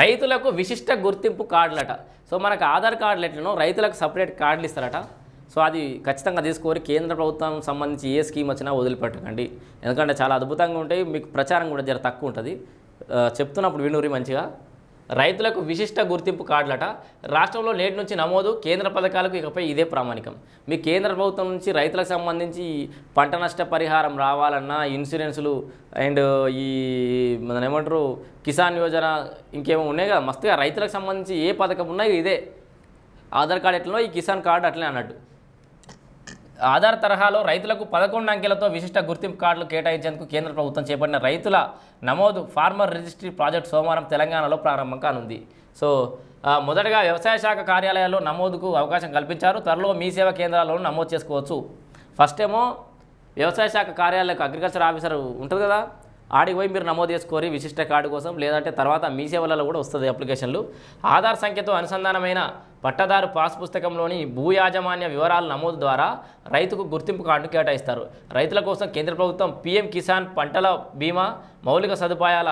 రైతులకు విశిష్ట గుర్తింపు కార్డులట. సో మనకు ఆధార్ కార్డులు ఎట్లనో రైతులకు సపరేట్ కార్డులు ఇస్తారట. సో అది ఖచ్చితంగా తీసుకోరి కేంద్ర ప్రభుత్వం సంబంధించి ఏ స్కీమ్ వచ్చినా వదిలిపెట్టకండి. ఎందుకంటే చాలా అద్భుతంగా ఉంటాయి. మీకు ప్రచారం కూడా జర తక్కువ ఉంటుంది. చెప్తున్నప్పుడు వినూరి మంచిగా. రైతులకు విశిష్ట గుర్తింపు కార్డులట. రాష్ట్రంలో నేటి నుంచి నమోదు కేంద్ర పథకాలకు ఇకపై ఇదే ప్రామాణికం. మీ కేంద్ర ప్రభుత్వం నుంచి రైతులకు సంబంధించి పంట నష్ట పరిహారం రావాలన్నా ఇన్సూరెన్సులు అండ్ ఈ మన ఏమంటారు? కిసాన్ యోజన ఇంకేమో ఉన్నాయి కదా. మస్తుగా రైతులకు సంబంధించి ఏ పథకం ఉన్నాయో ఇదే. ఆధార్ కార్డు ఎట్లనో ఈ కిసాన్ కార్డు అట్లనే అన్నట్టు. ఆధార్ తరహాలో రైతులకు పదకొండు అంకెలతో విశిష్ట గుర్తింపు కార్డులు కేటాయించేందుకు కేంద్ర ప్రభుత్వం చేపట్టిన రైతుల నమోదు ఫార్మర్ రిజిస్ట్రీ ప్రాజెక్ట్ సోమవారం తెలంగాణలో ప్రారంభం కానుంది. సో మొదటగా వ్యవసాయ శాఖ కార్యాలయాల్లో నమోదుకు అవకాశం కల్పించారు. త్వరలో మీ సేవా కేంద్రాలను నమోదు చేసుకోవచ్చు. ఫస్ట్ ఏమో వ్యవసాయ శాఖ కార్యాలయకు అగ్రికల్చర్ ఆఫీసర్ ఉంటుంది కదా? ఆడికి పోయి మీరు నమోదు చేసుకోరి విశిష్ట కార్డు కోసం లేదంటే తర్వాత మీ సేవలలో కూడా వస్తుంది అప్లికేషన్లు. ఆధార్ సంఖ్యతో అనుసంధానమైన పట్టదారు పాస్ పుస్తకంలోని భూ యాజమాన్య వివరాల నమోదు ద్వారా రైతుకు గుర్తింపు కార్డును కేటాయిస్తారు. రైతుల కోసం కేంద్ర ప్రభుత్వం పీఎం కిసాన్ పంటల బీమా మౌలిక సదుపాయాల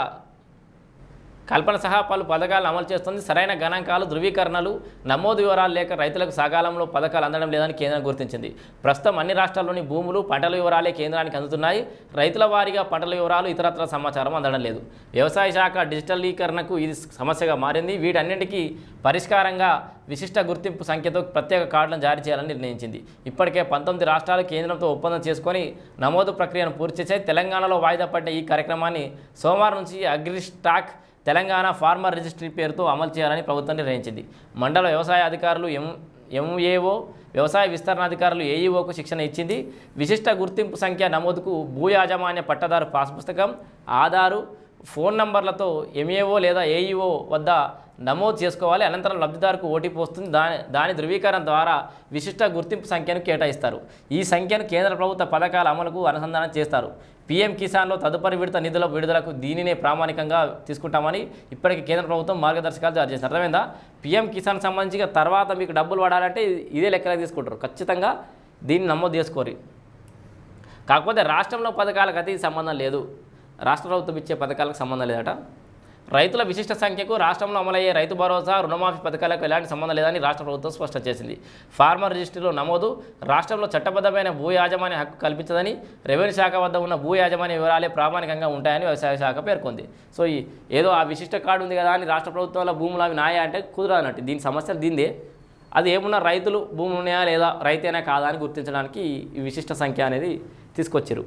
కల్పన సహా పలు పథకాలు అమలు చేస్తుంది. సరైన గణాంకాలు ధృవీకరణలు నమోదు వివరాలు లేక రైతులకు సకాలంలో పథకాలు అందడం లేదని కేంద్రం గుర్తించింది. ప్రస్తుతం అన్ని రాష్ట్రాల్లోని భూములు పంటల వివరాలే కేంద్రానికి అందుతున్నాయి. రైతుల వారీగా పంటల వివరాలు ఇతరత్ర సమాచారం అందడం లేదు. వ్యవసాయ శాఖ డిజిటలీకరణకు ఇది సమస్యగా మారింది. వీటన్నింటికీ పరిష్కారంగా విశిష్ట గుర్తింపు సంఖ్యతో ప్రత్యేక కార్డులను జారీ చేయాలని నిర్ణయించింది. ఇప్పటికే పంతొమ్మిది రాష్ట్రాలు కేంద్రంతో ఒప్పందం చేసుకొని నమోదు ప్రక్రియను పూర్తి చేశాయి. తెలంగాణలో వాయిదా పడ్డ ఈ కార్యక్రమాన్ని సోమవారం నుంచి agri stack Telangana farmer registry పేరుతో అమలు చేయాలని ప్రభుత్వం నిర్ణయించింది. మండల వ్యవసాయ అధికారులు ఎం ఎంఏఓ వ్యవసాయ విస్తరణ అధికారులు ఏఈఓకు శిక్షణ ఇచ్చింది. విశిష్ట గుర్తింపు సంఖ్య నమోదుకు భూ యాజమాన్య పట్టదారు పాస్ పుస్తకం ఆధారు ఫోన్ నంబర్లతో ఎంఏఓ లేదా ఏఈఓ వద్ద నమోదు చేసుకోవాలి. అనంతరం లబ్ధిదారుకు ఓటీపీ వస్తుంది. దాని దాని ధృవీకరణ ద్వారా విశిష్ట గుర్తింపు సంఖ్యను కేటాయిస్తారు. ఈ సంఖ్యను కేంద్ర ప్రభుత్వ పథకాల అమలుకు అనుసంధానం చేస్తారు. పీఎం కిసాన్లో తదుపరి విడత నిధుల విడుదలకు దీనినే ప్రామాణికంగా తీసుకుంటామని ఇప్పటికీ కేంద్ర ప్రభుత్వం మార్గదర్శకాలు జారీ చేసింది. అర్థమైందా? పీఎం కిసాన్ సంబంధించి తర్వాత మీకు డబ్బులు పడాలంటే ఇదే లెక్కన తీసుకుంటారు. ఖచ్చితంగా దీన్ని నమోదు చేసుకోరు. కాకపోతే రాష్ట్రంలో పథకాలకు అతి సంబంధం లేదు. రాష్ట్ర ప్రభుత్వం ఇచ్చే పథకాలకు సంబంధం లేదట. రైతుల విశిష్ట సంఖ్యకు రాష్ట్రంలో అమలయ్యే రైతు భరోసా రుణమాఫీ పథకాలకు ఎలాంటి సంబంధం లేదని రాష్ట్ర ప్రభుత్వం స్పష్టం చేసింది. ఫార్మర్ రిజిస్ట్రీలో నమోదు రాష్ట్రంలో చట్టబద్ధమైన భూ యాజమాన్య హక్కు కల్పించదని రెవెన్యూ శాఖ వద్ద ఉన్న భూ యాజమాన్య వివరాలే ప్రామాణికంగా ఉంటాయని వ్యవసాయ శాఖ పేర్కొంది. సో ఈ ఏదో ఆ విశిష్ట కార్డు ఉంది కదా అని రాష్ట్ర ప్రభుత్వంలో భూములు అవి నాయా అంటే కుదరనట్టు దీని సమస్య దీందే అది ఏమున్నా రైతులు భూములు ఉన్నాయా లేదా రైతేనా కాదా అని గుర్తించడానికి ఈ విశిష్ట సంఖ్య అనేది తీసుకొచ్చారు.